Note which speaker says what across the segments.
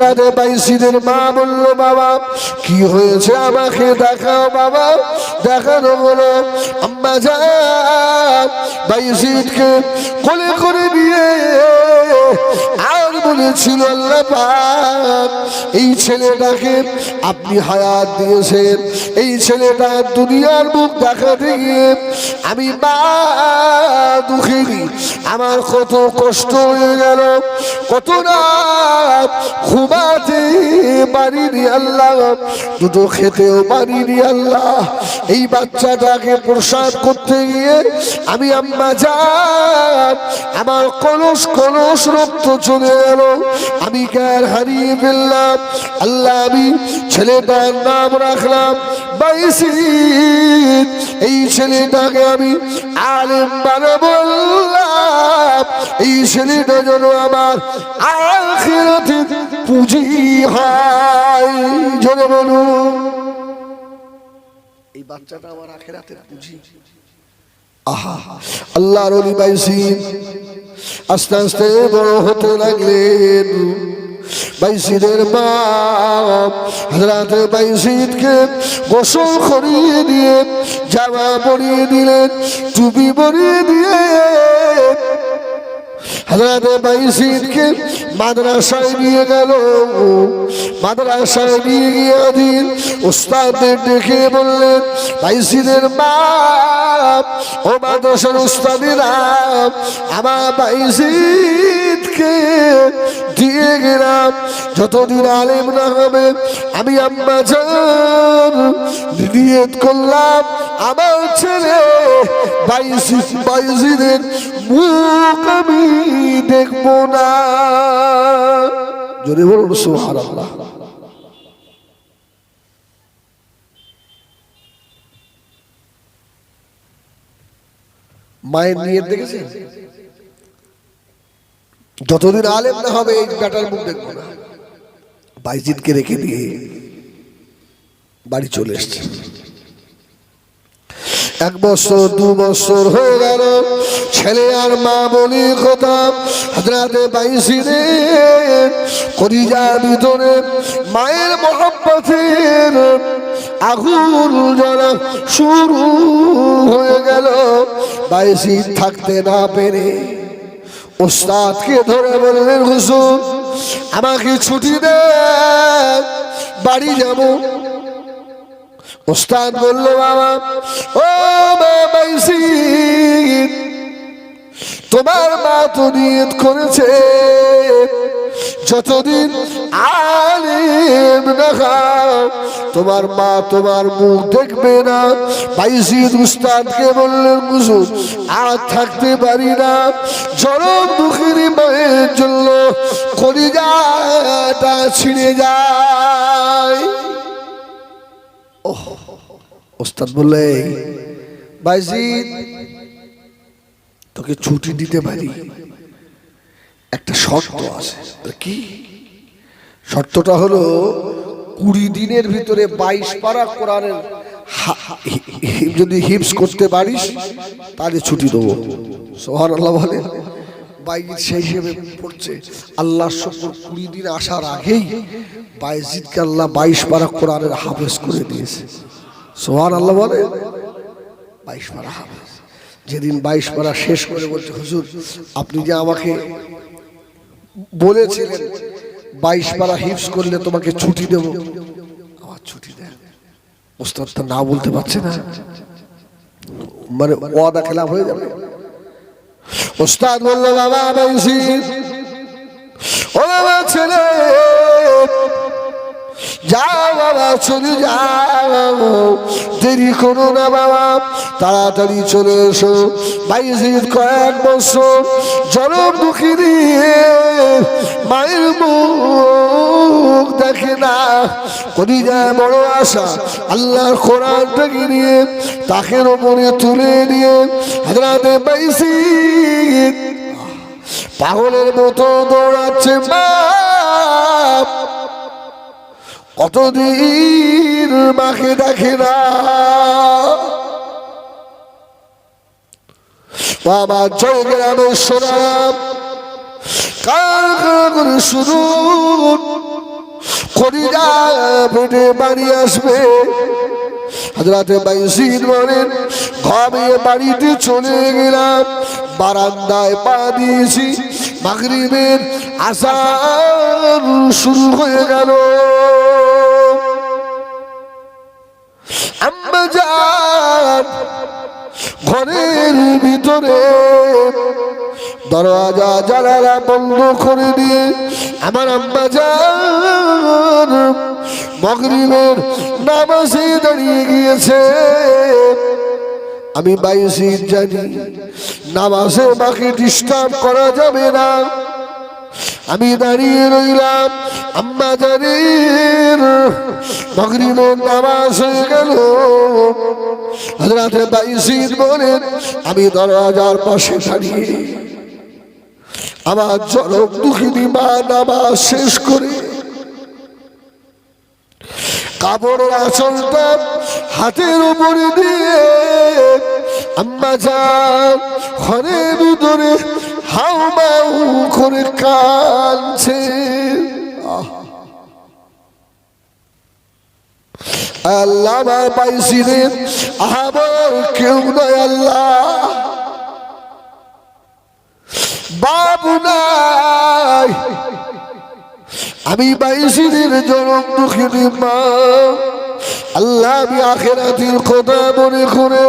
Speaker 1: রাতে বাইসিদের মা বলল, বাবা, কি হয়েছে আমাকে দেখাও, বাবা, দেখানো হলো। আম্মা যা বাইসিদকে কোলে করে নিয়ে বলেছিল এই ছেলেটাকে আপনি হায়াত দিয়েছেন। এই ছেলেটা দুনিয়ার মুখ দেখাতে গিয়ে আমি মা দুঃখিনী আমার কত কষ্ট হয়ে গেল, কত রাত ঘুমাতে পারিনি আল্লাহ, দুটো খেতেও পারিনি আল্লাহ। এই বাচ্চাটাকে প্রসাদ করতে গিয়ে আমি আম্মা যান আমার কলস কলস রক্ত চলে গেল। আমি জ্ঞান হারিয়ে ফেললাম? আল্লাহ, আমি ছেলেটার নাম রাখলাম এই ছেলেটাকে আমি আলেম আল্লাহ। এই ছেলেটা যেন আমার আখিরাতে পুঁজি হয়। জনে বলুন এই বাচ্চাটা আমার আখেরাতের পুঁজি। আহা, আল্লাহর অলি বাইসি। আস্তে আস্তে বড় হতে লাগলেন। বাইসিদের বাপ হাজরাতে বাইসিদকে গোসল করিয়ে দিয়ে জামা পরিয়ে দিলেন, টুপি পরিয়ে দিয়ে হাজরাতে বাইসিদকে মাদ্রাসায় নিয়ে গেল। মাদ্রাসায় নিয়ে গিয়ে দিন উস্তাদের ডেকে বললেন বাইসিদের মা, ও মাদ্রাসার উস্তাদিরা, আমার বাইসিদকে দিয়ে গেলাম। যতদিন আলেম না হবে, আমি আম্মা যান করলাম। আমার ছেলে বাইশি বাইশিদের মুখ আমি দেখব না। জোরে বলুন সুহার আল্লাহ মায়ের নিয়ত দেখেছেন? যতদিন আলেম না হবে, এই ব্যাটার মুখ দেখব না। বাইজিদকে রেখে দিয়ে বাড়ি চলে এসছে। এক বছর, দু বছর হয়ে গেল, ছেলে আর মা বলি কথা। হাজরাতে বাইশিদের করিজার ভিতরে মায়ের মহব্বতের আগুন জ্বলা শুরু হয়ে গেল। বাইশি থাকতে না পেরে ওস্তাদকে ধরে বললেন হুসুন আমাকে ছুটি দে বাড়ি যাব। ওস্তাদ বলল, বাবা, ও বাইসি তোমার মা তো নিয়ত করেছে যতদিন আলেম না তোমার মা তোমার মুখ দেখবে না। বাইসিদ উস্তাদকে বললেন কুসুম আর থাকতে পারি না। জনম দুঃখিনী মায়ের জন্য কলিজাটা ছিঁড়ে যায়। ওস্তাদ বললে বাইজিদ তোকে ছুটি দিতে পারি। একটা শর্ত আছে। কি? শর্তটা হলো কুড়ি দিনের ভিতরে বাইশ পারা কোরআনের যদি হিপস করতে পারিস, তাহলে ছুটি দেবো। সোহান আল্লাহ বলে বাইজিদ সেই হিসেবে পড়ছে। আল্লাহর শকর কুড়ি দিন আসার আগেই বাইজিদকে আল্লাহ বাইশ পারা কোরআনের হাফেজ করে দিয়েছে। সোহান আল্লাহ বলে, বাইশ পারা হাফেজ। যেদিন বাইশ পারা শেষ করে বলছে, হুজুর, আপনি যে আমাকে বলেছিলেন বাইশ পারা হিপস করলে তোমাকে ছুটি দেব। আমার ছুটি দেয়। ওস্তাদ তো না বলতে পারছে না। মানে ওয়াদা খেলাপ হয়ে যাবে। ওস্তাদ বলল, বাবা ও বাবা ছেলে যাও বাবা চলে যাও দেরি করো না বাবা। তাড়াতাড়ি চলে এসো। বাইজির কয়েক বছর জনম দুঃখী দিয়ে মায়ের মুখ দেখে না। করি যায় বড় আশা, আল্লাহর কোরআনটাকে নিয়ে তাকে ওপরে তুলে নিয়ে হাজরাতে বাইসি পাগলের মতো দৌড়াচ্ছে মা। কতদিন মাকে দেখে না। বাবা জয় গ্রামের সোনাম কার কার করে পেটে বাড়ি আসবে। হাজরাতে বাইসির বলেন ঘামিয়ে বাড়িতে চলে গেলাম। বারান্দায় পা দিয়েছি। মাগরিবের আসার শুরু হয়ে গেল। আম্মা ঘরের ভিতরে দরওয়াজা, জানালা বন্ধ করে দিয়ে আমার আম্মা যান মগরিবের নামাজে দাঁড়িয়ে গিয়েছে। আমি বাইশি জানি। নামাজে মাকে ডিস্টার্ব করা যাবে না। আমি দাঁড়িয়ে রইলাম, আম্মা জানের। মগরিবের নামাজ হয়ে গেল। হাজরাতে বাইশির বলেন, আমি দরওয়াজার পাশে দাঁড়িয়ে। আমার জনক দুঃখিনী মা নামাজ শেষ করে কাপড়ের আঁচলটা হাতের উপরে দিয়ে আম্মা যান, ঘরের ভিতরে হাউ মাউ করে কাঁদছে। আল্লাহ আমার পাইছিলেন আমার কেউ নয় আল্লাহ। বাবু নাই। আমি বাইশিনের জনম দুঃখিনী মা। আল্লাহ আমি আখেরাতির কথা মনে করে,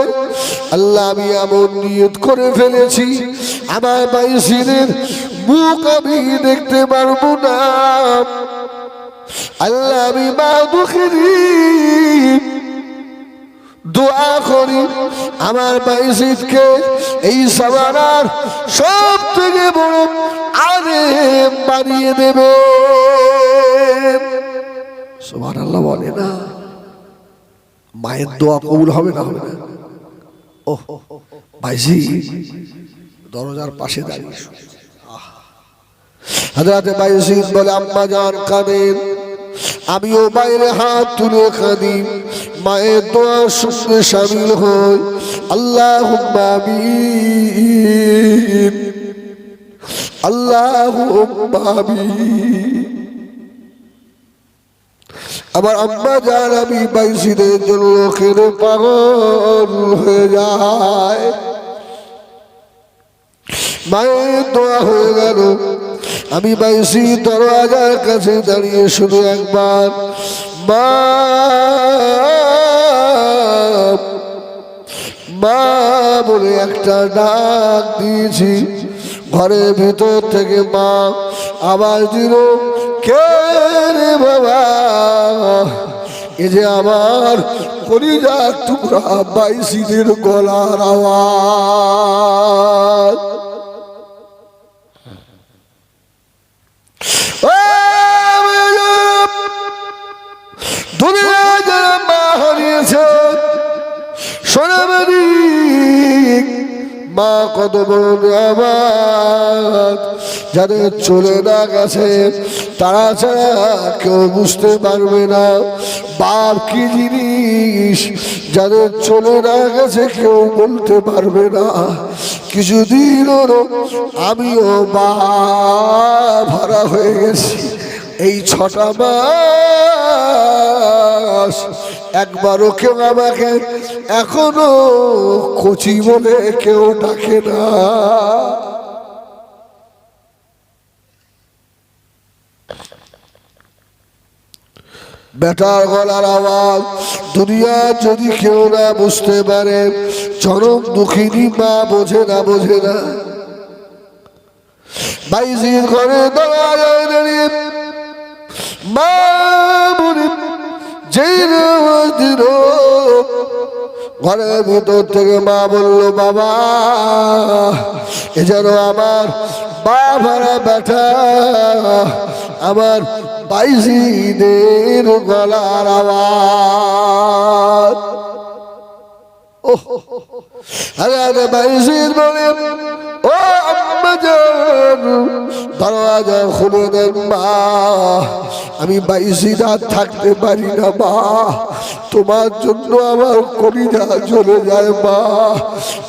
Speaker 1: আল্লাহ আমি এমন নিয়ত করে ফেলেছি, আমার বাইশিনের মুখ আমি দেখতে পারব না। আল্লাহ আমি মা দুঃখিনী, দোয়া করি আমার বাইশিদকে এই সামারার সব থেকে বড় আরে বানিয়ে দেবে। সোমান আল্লাহ বলে না। মায়ের দোয়া কবুল হবে না হবে না? ও ভাইজি দরজার পাশে দাঁড়িয়ে হাজরাতে বাইজিদ বলে, আম্মা জান কাঁদেন, আমিও বাইরে হাত তুলে কাঁদি, মায়ের দোয়া শুনে সামিল হই। আল্লাহ আল্লাহ আমার আম্মা যান আমি বাইশিদের জন্য কেন পাগল হয়ে যায়। মায়ের দোয়া হয়ে গেল। আমি বাইশি দরওয়াজার কাছে দাঁড়িয়ে শুধু একবার, মা মা বলে একটা ডাক দিয়েছি। ঘরের ভিতর থেকে মা আবার দিল কে বাবা? এ যে আমার কলিজার টুকরা বাইশিদের গলার আওয়াজ। দুনিয়া যারা মা হারিয়েছে সোনাবাড়ি মা কত বড় নিয়ামত যাদের চলে না গেছে, তারা ছাড়া কেউ বুঝতে পারবে না। বাপ কি জিনিস? যাদের চলে না গেছে, কেউ বলতে পারবে না। কিছুদিন আমিও বা ভাড়া হয়ে গেছি। এই ছটা মাস একবারও কেউ আমাকে এখনও কচি বলে কেউ ডাকে না। বেটার গলার আওয়াজ। দুনিয়া যদি কেউ না বুঝতে পারে, চরম দুঃখিনী মা বোঝে না বোঝে না। বাইজির ঘরে মা ঘরের ভিতর থেকে মা বলল, বাবা, এ যেন আমার বাবারা বেটা, আমার বাইজিদের গলার আওয়াজ। ওহ আরে বাইজির বলে, ও দরওয়াজা খুলে দেন, মা, আমি বাইশির আর থাকতে পারি না, মা, তোমার জন্য আমার কলিজা চলে যায়, মা,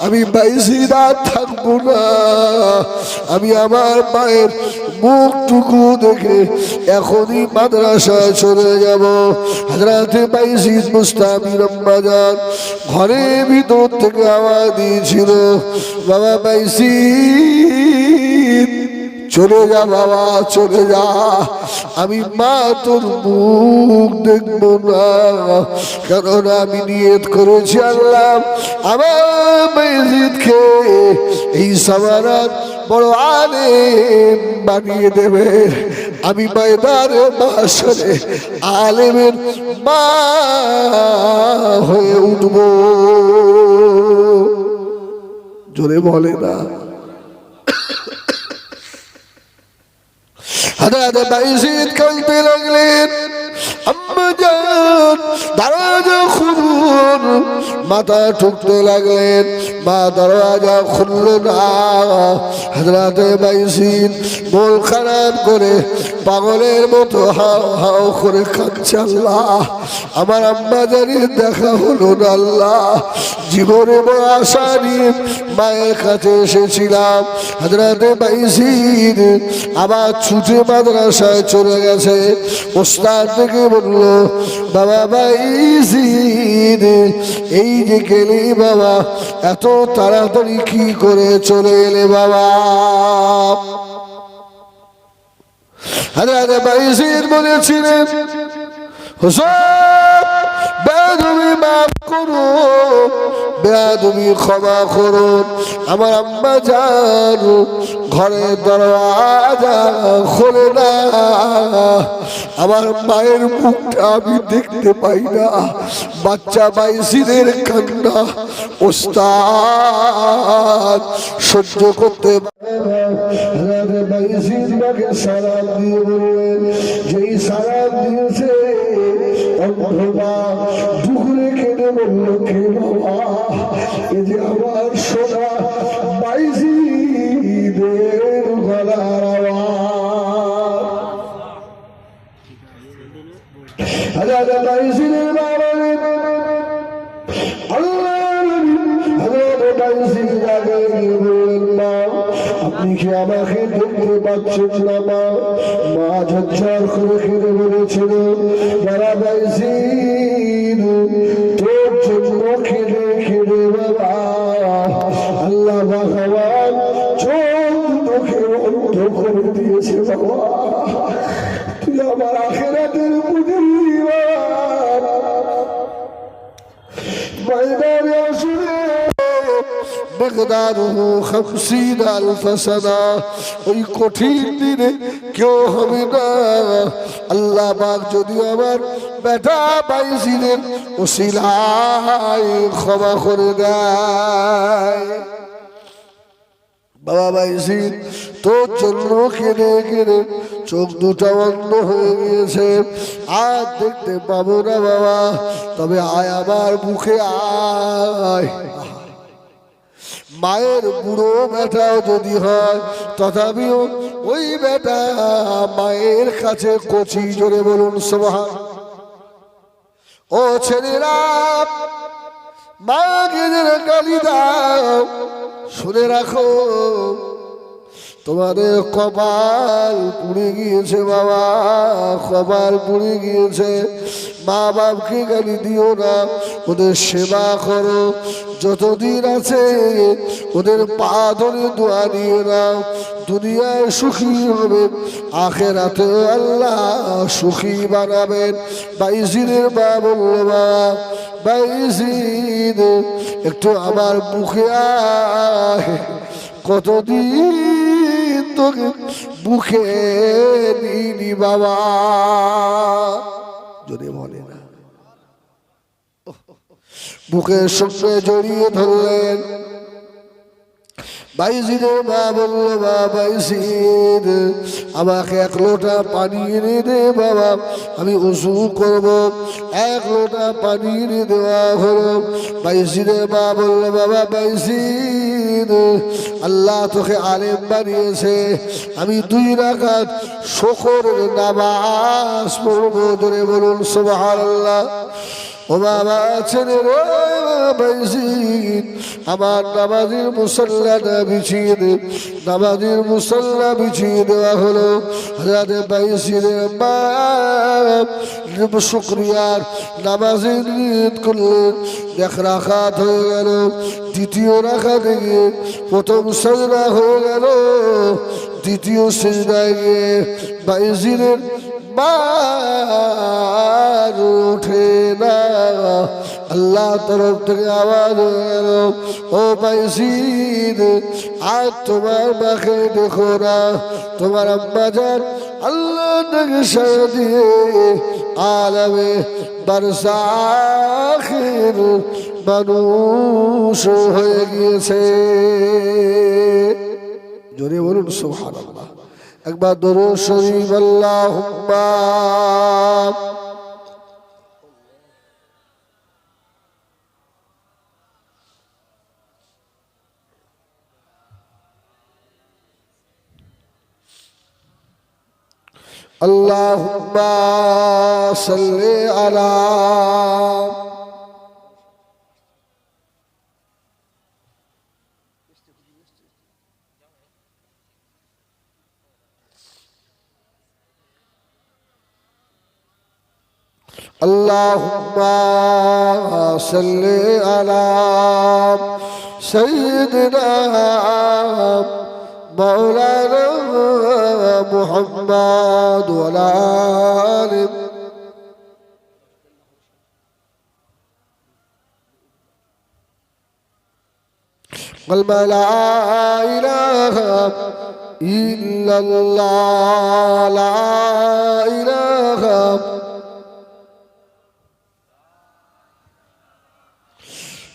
Speaker 1: আমি বাইশির আর থাকব না, আমি আমার মায়ের মুখটুকু দেখে এখনই মাদ্রাসায় চলে যাব। হাজরাতে বাইশির আম্মাজান, ঘরের ভিতর থেকে আওয়াজ দিয়েছিল। বাবা বাইশির চলে যা বাবা, চলে যা। আমি মা তোর মুখ দেখব না, কারণ আমি নিয়ত করেছি আল্লাহ। আমার মসজিদকে এই সামারাত বড় আলেম বানিয়ে দেবে। আমি ময়দানে বাসরে আলেমের মা হয়ে উঠব। জোরে বলে না। লাগলেন। মাথা ঠুকতে লাগলেন। দরওয়াজা হাজরাতে বাইশিদ মন খারাপ করে পাগলের মতো হাও হাও করে কাঁদছে আল্লাহ। আমার আম্মা জানির দেখা হলো না আল্লাহ। জীবনে আশা নিয়ে মায়ের কাছে এসেছিলাম। হাজরাতে বাইশিদ আবার ছুটে মাদ্রাসায় চলে গেছে। ওস্তাদ থেকে বলল, বাবা বাইশিদ এই যে গেলি বাবা, এত তাড়াতাড়ি কি করে চলে এলে বাবা? হাজরাতে বাইশিদ বলেছিলেন। হুসেন মাফ করো বেদমি ক্ষমা করুন আমার আম্মা যান ঘরের দরওয়াজা খোলে না। আমার মায়ের মুখটা আমি দেখতে পাই না। বাচ্চা বাইশিদের কান্না, ওস্তাদ, সহ্য করতে সালাম দিয়েছে বলল বাবা এ যে আমার সোনা গলার আওয়াজ হাজার বাবা আপনি কি আমাকে দেখতে পাচ্ছেন না মা মা ঝরঝর করে খেতে বলেছিল যারা বাইসিন مقداره خمسين ألف سنة ওই কঠিন দিনে কেউ হবে না আল্লাহ পাক যদি আমার বেটা বাইছিলেন ওসিলাই ক্ষমা করে দেয় বাবা বাইসিন তোর জন্য কেনে কেনে চোখ দুটা বন্ধ হয়ে গিয়েছে আর দেখতে পাবো না বাবা তবে আয় আমার মুখে আয় মায়ের বুড়ো বেটাও যদি হয়, তথাপিও ওই বেটা মায়ের কাছে কচি জোরে বলুন সোহান ও ছেলেরা মা গেদের গালি দাও শুনে রাখো তোমাদের কপাল পুড়ে গিয়েছে, বাবা। কপাল পুড়ে গিয়েছে। মা বাপকে গালি দিও না। ওদের সেবা করো। যতদিন আছে, ওদের পা ধরে দোয়া নিয়ে নাও দুনিয়ায় সুখী হবে, আখেরাতে আল্লাহ সুখী বানাবেন। বাইজিনের মা বলল বাবা বাইজিদ একটু আমার মুখে আয়। কতদিন তোকে বুকে নিনি বাবা। যদি বলে না। বুকের সঙ্গে জড়িয়ে ধরলেন। বাইজিদের মা বলল বা বাইজিদ, আমাকে এক লোটা পানি এনে দে বাবা, আমি উঁচু করব। এক লোটা পানি এনে দেওয়া হলো। বাইজিদের মা বলল বাবা বাইজিদ, আল্লাহ তোকে আলেম বানিয়েছে। আমি দুই রাখাত শকরের নামাজ পড়ব। ধরে বলুন সোবাহার আল্লাহ ও বাবা বাইজিদ। আমার নামাজের মুসল্লাটা বিছিয়ে দে। নামাজের মুসল্লা বিছিয়ে দেওয়া হলো। রাতে বাইজিদের মা শুক্রিয়ার নামাজের নিয়ত করলেন এক রাখাত হয়ে গেল, দ্বিতীয় রাখাতে গিয়ে প্রথম সজনা হয়ে গেল, দ্বিতীয় সেজদায় গিয়ে বাইজিদের বার ওঠে না। আল্লাহ তরফ থেকে হয়ে গেল, ও পাইসিদ আর তোমার মাকে দেখো না, তোমার আম্মা যান আল্লাহ থেকে সারা দিয়ে আলামে বারসাখের মানুষ হয়ে গিয়েছে। বলুন, সুবহানাল্লাহ। একবার দরুদ শরীফ, আল্লাহুম্মা اللهم صل على اللهم صل على سيدنا مولانا محمد وعلى آله قل لا إله إلا الله لا إله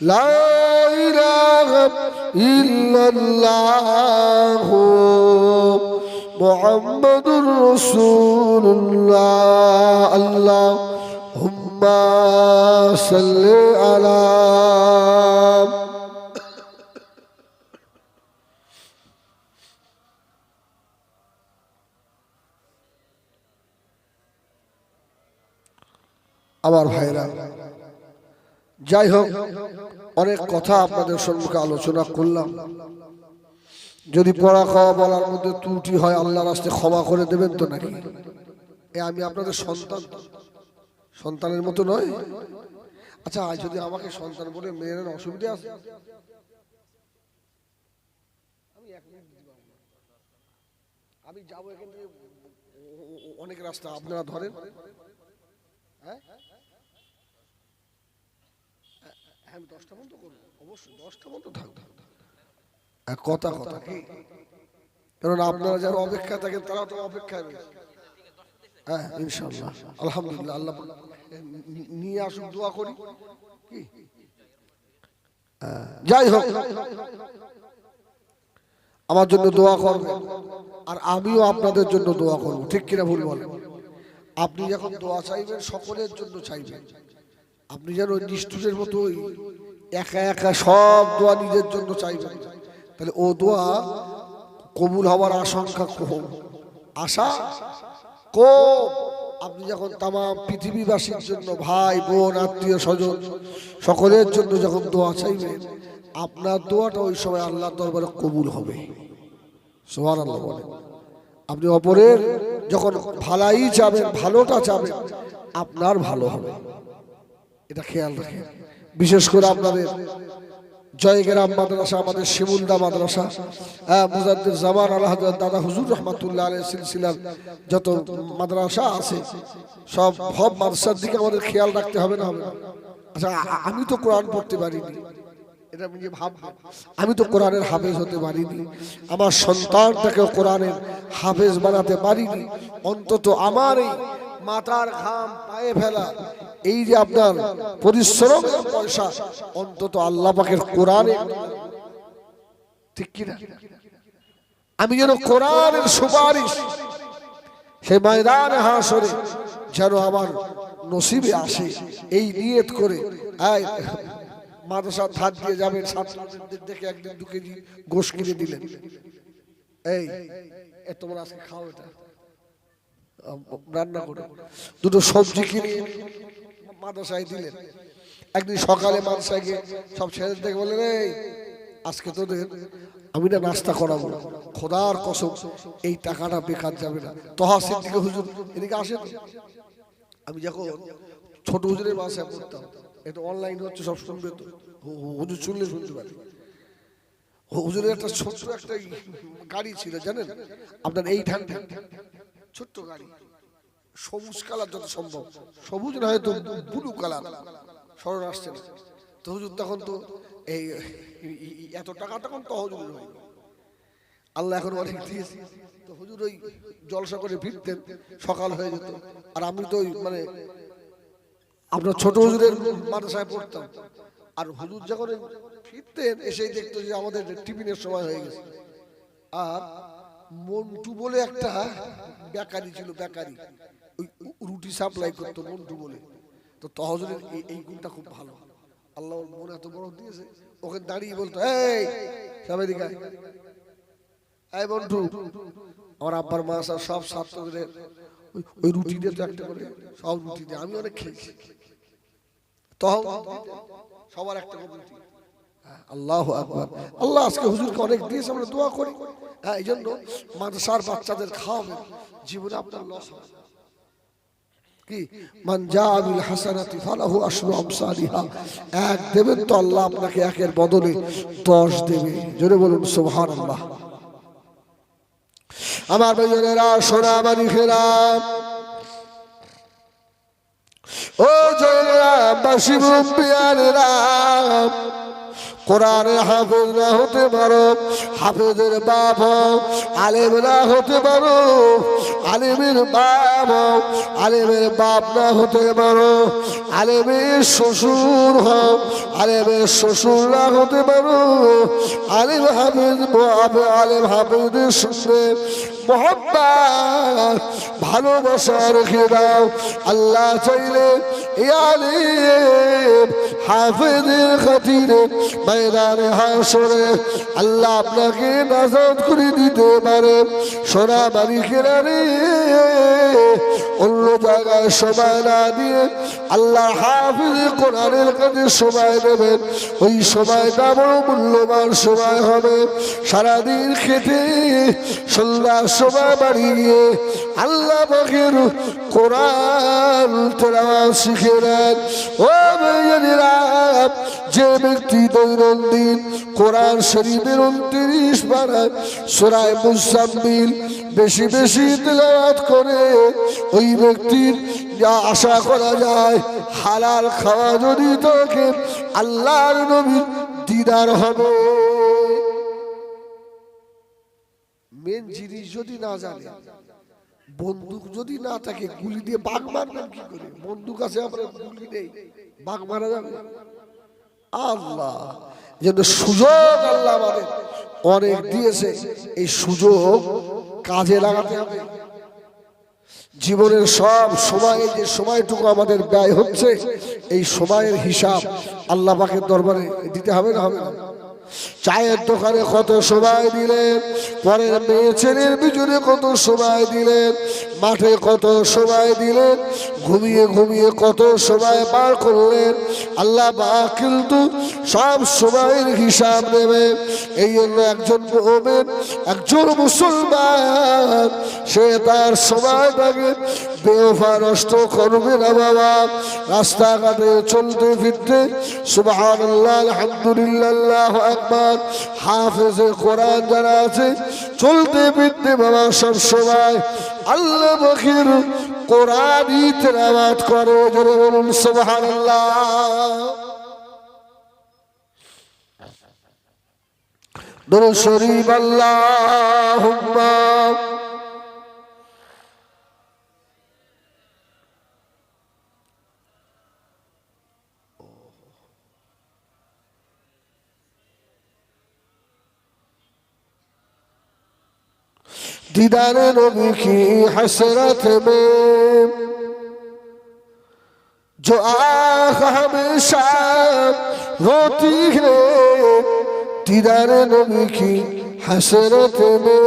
Speaker 1: لا إله ইল্লাল্লাহ মুহাম্মাদুর রাসূলুল্লাহ আল্লাহুম্মা সাল্লি আলা আমার ভাইরা। যাই হোক অনেক কথা আপনাদের সম্মুখে আলোচনা করলাম। যদি পড়া খাওয়া বলার মধ্যে ত্রুটি হয় আল্লাহ রাস্তে ক্ষমা করে দেবেন তো নাকি? এ আমি আপনাদের সন্তান। সন্তানের মতো নয়। আচ্ছা আজ যদি আমাকে সন্তান বলে মেয়ের অসুবিধা আছে? আমি যাব এখান থেকে অনেক রাস্তা আপনারা ধরেন। হ্যাঁ? হ্যাঁ আমি দশটা পর্যন্ত করব। অবশ্যই দশটা পর্যন্ত থাকব এক কথা কথা। কি কারণ আপনারা যারা অপেক্ষা থাকেন তারা তো অপেক্ষায় রয়েছে। হ্যাঁ ইনশাল্লাহ আলহামদুলিল্লাহ আল্লাহ নিয়ে আসুন দোয়া করি। কি? যাই হোক আমার জন্য দোয়া করবেন। আর আমিও আপনাদের জন্য দোয়া করব। ঠিক কিনা ভুল বলেন? আপনি যখন দোয়া চাইবেন সকলের জন্য চাইবেন। আপনি যেন নিষ্ঠুরের মতো ওই একা একা সব দোয়া নিজের জন্য চাইবেন। তাহলে ও দোয়া কবুল হওয়ার আশঙ্কা কম। আশা কম। আপনি যখন তাম পৃথিবীবাসীর জন্য ভাই, বোন, আত্মীয়, স্বজন সকলের জন্য যখন দোয়া চাইবেন, আপনার দোয়াটা ওই সময় আল্লাহ দরবারে কবুল হবে। সোহান আল্লাহ বলেন। আপনি অপরের যখন ভালাই চাবেন, ভালোটা চাবেন, আপনার ভালো হবে। এটা খেয়াল রাখেন। বিশেষ করে আপনাদের জয়গ্রাম মাদ্রাসা, আমাদের শিমুলদা মাদ্রাসা হ্যাঁ মুজাদ্দির জামান আল্লাহ দাদা হুজুর রহমাতুল্লাহ আলাই সিলসিলার যত মাদ্রাসা আছে, সব সব মাদ্রাসার দিকে আমাদের খেয়াল রাখতে হবে না। হবে আচ্ছা আমি তো কোরআন পড়তে পারিনি। এটা যে ভাববেন আমি তো কোরআনের হাফেজ হতে পারিনি। আমার সন্তানটাকেও কোরআনের হাফেজ বানাতে পারিনি। অন্তত আমার এই মাথার ঘাম পায়ে ফেলা। এই যে আপনার পরিশ্রম পয়সা, অন্তত আল্লাহ পাকের কোরআনে। ঠিক কিনা আমি যেন কোরআনের সুপারিশ সেই ময়দানে হাসরে যেন আমার নসিবে আসে, এই নিয়ত করে। আয়, মাদ্রাসার ধার দিয়ে যাবেন ছাত্রদের দেখে একদিন দু কেজি গোশ কিনে দিলেন। এই তোমরা আজকে খাও এটা। রান্না করে। দুটো সবজি কিনে মাদ্রাসায় দিলেন। একদিন সকালে মাদ্রাসায় গিয়ে সব ছেলেদের দেখে বললেন, এই, আজকে তোদের আমি না নাস্তা করাবো। খোদার কসম, এই টাকাটা বেকার যাবে না। তহা সিদ্দিকে হুজুর এদিকে আসেন। আমি যখন ছোট হুজুরের বাসায় পড়তাম, এটা অনলাইন হচ্ছে, সব শুনবে তো। হুজুর শুনলে শুনতে পারে। হুজুরের একটা ছোট্ট একটা গাড়ি ছিল, জানেন? আপনার এই ঠান ছোট্ট গাড়ি। সবুজ কালার যত সম্ভব। সবুজ না হয়তো ব্লু কালার। স্মরণ আসছে না। তো হুজুর তখন তো এই এত টাকা তখন তো হুজুরের হয়নি। আল্লাহ এখন অনেক দিয়েছে। তো হুজুর ওই জলসা করে ফিরতেন, সকাল হয়ে যেত। আর আমি তো মানে আপনার ছোট হুজুরের মাদ্রাসায় পড়তাম। আর হুজুর যখন ফিরতেন, এসেই দেখতো যে আমাদের টিফিনের সময় হয়ে গেছে। আর মন্টু বলে একটা বেকারি ছিল, বেকারি। ওই রুটি সাপ্লাই করতো মন্টু বলে। তো তহজুরের এই গুণটা খুব ভালো। আল্লাহ মন এত বড় দিয়েছে, ওকে দাঁড়িয়ে বলতো, এই, সবাই দিকে আয়। এই বন্ধু আমার আব্বার মা সব সব ছাত্রদের ওই- রুটি দিয়ে তো একটা করে, সব রুটি দিয়ে। আমি অনেক খেয়েছি। তহ সবার একটা করে রুটি। আল্লাহ আল্লাহ আজকে হুজুরকে অনেক দিয়েছে, আমরা দোয়া করি। হ্যাঁ এই জন্য বাচ্চাদের জীবনে আপনার লস হবে। আপনাকে একের বদলে 10 দেবে। জোরে বলুন আমার সোনা ফেরাম ও কোরআনে হাফেজ না হতে পারো হাফেজের বাপ হও, আলেম না হতে পারো আলেমের বাপ হও, আলেমের বাপ না হতে পারো আলেমের শ্বশুর হও আলেমের শ্বশুর না হতে পারো আলেম হাফেজ আলেম হাফেজের সঙ্গে মোহাম্মদ ভালোবাসা রেখে আল্লাহ চাইলে হাফেদের খাতিরে, ময়দানে হাসরে আল্লাহ আপনাকে নাজাদ করে দিতে পারে। সোনা বাড়ি কেনারে অন্য জায়গায় সময় না দিয়ে আল্লাহ হাফিজ কোরআনের কাছে সময় দেবেন। ওই সময়টা বড় মূল্যবান সময় হবে। সারাদিন খেতে সন্ধ্যার সময় বাড়ি গিয়ে আল্লাহ পাখির কোরআন তেলাওয়াত শিখে নেন। ও যে ব্যক্তি দৈনন্দিন কোরআন শরীফের উনত্রিশ পাড়ায় সোরায় মুসাম্মিল বেশি বেশি তেলাওয়াত করে, ওই ব্যক্তির যা আশা করা যায় হালাল খাওয়া যদি তোকে আল্লাহর নবীর দিদার হবে। মেন জিনিস যদি না জানে, বন্দুক যদি না থাকে, গুলি দিয়ে বাঘ মারবেন কি করে? বন্দুক আছে আমরা গুলি নেই, বাঘ মারা যাবে। আল্লাহ। যেন সুযোগ আল্লাহ আমাদের অনেক দিয়েছে। এই সুযোগ কাজে লাগাতে হবে। জীবনের সব সময়ে যে সময়টুকু আমাদের ব্যয় হচ্ছে, এই সময়ের হিসাব আল্লাহ পাকের দরবারে দিতে হবে না হবে না। চায়ের দোকানে কত সময় দিলেন? পরের মেয়ে ছেলের পিছনে কত সময় দিলেন? মাঠে কত সময় দিলেন? ঘুমিয়ে ঘুমিয়ে কত সময় পার করলেন? আল্লাহ বা কিন্তু সব সময়ের হিসাব নেবে। এই জন্য একজন মোমেন, একজন মুসলমান। সে তার সময়টাকে বেওফা নষ্ট করবে না বাবা। রাস্তাঘাটে চলতে ফিরতে সুবাহ আলহামদুলিল্লাহ আল্লাহু আকবার হাফেজে কোরআন যারা আছে, চলতে বৃদ্ধি বাবা সব সময় আল্লাহ বখির কোরআনই তেলাওয়াত করে, জোরে বলুন সুবহানাল্লাহ। দরুদ শরীফ, আল্লাহুম্মা دیدار نبی کی حسرت میں جو آخ ہمیشہ روتی ہے دیدار نبی کی حسرت میں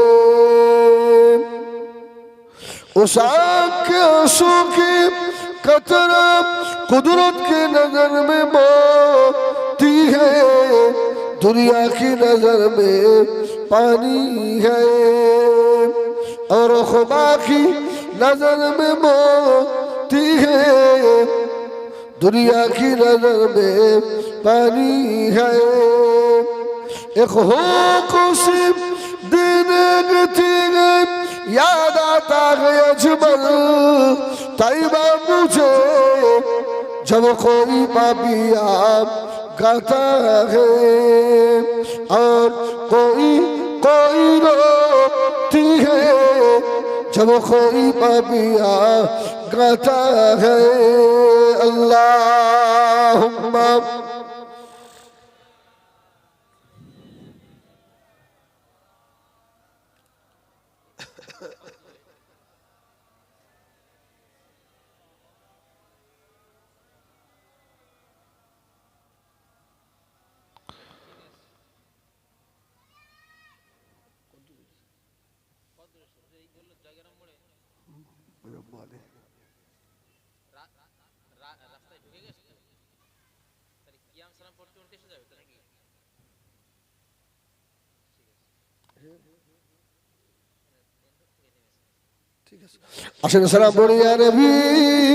Speaker 1: اس آنکھ کے آنسو کی قطر قدرت کی نظر میں بوتی ہے دنیا کی نظر میں پانی ہے और खुदा की नजर में मोती है दुनिया की नजर में पानी है एक हो कुशिब देने के याद आता है अजमल तैबा मुझे जब कोई पापिया गाता है और कोई कोई रोती है जब कोई पापिया गाता है अल्लाह আসেন সালাম বলি ইয়া নবী